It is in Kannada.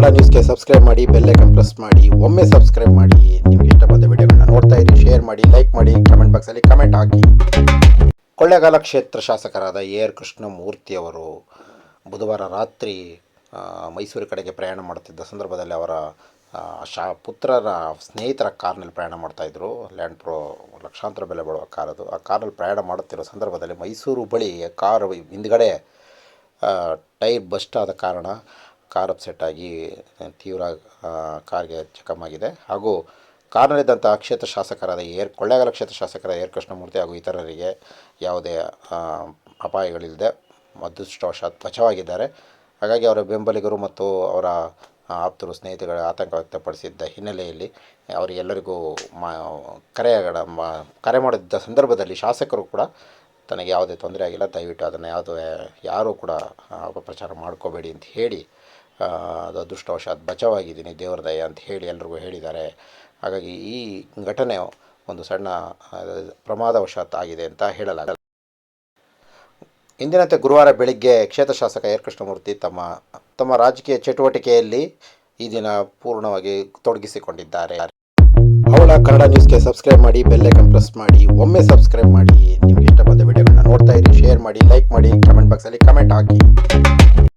ಕನ್ನಡ ನ್ಯೂಸ್ಗೆ ಸಬ್ಸ್ಕ್ರೈಬ್ ಮಾಡಿ ಬೆಲ್ಲೈಕನ್ ಪ್ರೆಸ್ ಮಾಡಿ, ಒಮ್ಮೆ ಸಬ್ಸ್ಕ್ರೈಬ್ ಮಾಡಿ. ನಿಮಗೆ ಇಷ್ಟ ಬಂದ ವಿಡಿಯೋಗಳನ್ನ ನೋಡ್ತಾ ಇರಿ, ಶೇರ್ ಮಾಡಿ, ಲೈಕ್ ಮಾಡಿ ಕಮೆಂಟ್ ಬಾಕ್ಸಲ್ಲಿ ಕಮೆಂಟ್ ಹಾಕಿ. ಕೊಳ್ಳೇಗಾಲ ಕ್ಷೇತ್ರ ಶಾಸಕರಾದ ಎ ಆರ್ ಕೃಷ್ಣಮೂರ್ತಿ ಅವರು ಬುಧವಾರ ರಾತ್ರಿ ಮೈಸೂರು ಕಡೆಗೆ ಪ್ರಯಾಣ ಮಾಡುತ್ತಿದ್ದ ಸಂದರ್ಭದಲ್ಲಿ ಅವರ ಶಾ, ಪುತ್ರರ ಸ್ನೇಹಿತರ ಕಾರ್ನಲ್ಲಿ ಪ್ರಯಾಣ ಮಾಡ್ತಾಯಿದ್ರು ಲ್ಯಾಂಡ್ ಪ್ರೋ ಲಕ್ಷಾಂತರ ಬೆಲೆ ಬಾಳುವ ಕಾರ್ ಅದು ಆ ಕಾರಲ್ಲಿ ಪ್ರಯಾಣ ಮಾಡುತ್ತಿರೋ ಸಂದರ್ಭದಲ್ಲಿ ಮೈಸೂರು ಬಳಿ ಕಾರ್ ಹಿಂದ್ಗಡೆ ಟೈರ್ ಬಸ್ಟ್ ಆದ ಕಾರಣ ಕಾರ್ ಅಪ್ಸೆಟ್ ಆಗಿ ತೀವ್ರ ಕಾರ್ಗೆ ಆಗಿದೆ ಹಾಗೂ ಕಾರ್ನಲ್ಲಿದ್ದಂಥ ಕ್ಷೇತ್ರ ಶಾಸಕರಾದ ಏರ್ ಕೊಳ್ಳೇಗಾಲ ಕ್ಷೇತ್ರ ಶಾಸಕರ ಏರ್ ಕೃಷ್ಣಮೂರ್ತಿ ಹಾಗೂ ಇತರರಿಗೆ ಯಾವುದೇ ಅಪಾಯಗಳಿಲ್ಲದೆ ಅದೃಷ್ಟವಶಾತ್ ಬಚಾವಾಗಿದ್ದಾರೆ ಹಾಗಾಗಿ ಅವರ ಬೆಂಬಲಿಗರು ಮತ್ತು ಅವರ ಆಪ್ತರು, ಸ್ನೇಹಿತರುಗಳ ಆತಂಕ ವ್ಯಕ್ತಪಡಿಸಿದ್ದ ಹಿನ್ನೆಲೆಯಲ್ಲಿ ಅವರಿಗೆಲ್ಲರಿಗೂ ಮಾ ಕರೆಗಳ ಮಾ, ಕರೆ ಮಾಡಿದ್ದ ಸಂದರ್ಭದಲ್ಲಿ ಶಾಸಕರು ಕೂಡ ತನಗೆ ಯಾವುದೇ ತೊಂದರೆ ಆಗಿಲ್ಲ. ದಯವಿಟ್ಟು ಅದನ್ನು ಯಾವುದೇ, ಯಾರೂ ಕೂಡ ಅಪಪ್ರಚಾರ ಮಾಡ್ಕೋಬೇಡಿ ಅಂತ ಹೇಳಿ ಅದು ಅದೃಷ್ಟವಶಾತ್ ಬಚಾವಾಗಿದ್ದೀನಿ. ದೇವರ ದಯ ಅಂತ ಹೇಳಿ ಎಲ್ರಿಗೂ ಹೇಳಿದ್ದಾರೆ. ಹಾಗಾಗಿ ಈ ಘಟನೆ ಒಂದು ಸಣ್ಣ ಪ್ರಮಾದವಶಾತ್ ಆಗಿದೆ ಅಂತ ಹೇಳಲಾಗಲ್ಲ. ಇಂದಿನಂತೆ ಗುರುವಾರ ಬೆಳಿಗ್ಗೆ ಕ್ಷೇತ್ರ ಶಾಸಕ ಎರ್ ಕೃಷ್ಣಮೂರ್ತಿ ತಮ್ಮ ತಮ್ಮ ರಾಜಕೀಯ ಚಟುವಟಿಕೆಯಲ್ಲಿ ಈ ದಿನ ಪೂರ್ಣವಾಗಿ ತೊಡಗಿಸಿಕೊಂಡಿದ್ದಾರೆ. ಅವಳ ಕನ್ನಡ ನ್ಯೂಸ್ಗೆ ಸಬ್ಸ್ಕ್ರೈಬ್ ಮಾಡಿ ಬೆಲ್ಲೈಕನ್ ಪ್ರೆಸ್ ಮಾಡಿ, ಒಮ್ಮೆ ಸಬ್ಸ್ಕ್ರೈಬ್ ಮಾಡಿ. ಶೇರ್ ಮಾಡಿ ಲೈಕ್ ಮಾಡಿ ಕಮೆಂಟ್ ಬಾಕ್ಸಲ್ಲಿ ಕಮೆಂಟ್ ಹಾಕಿ.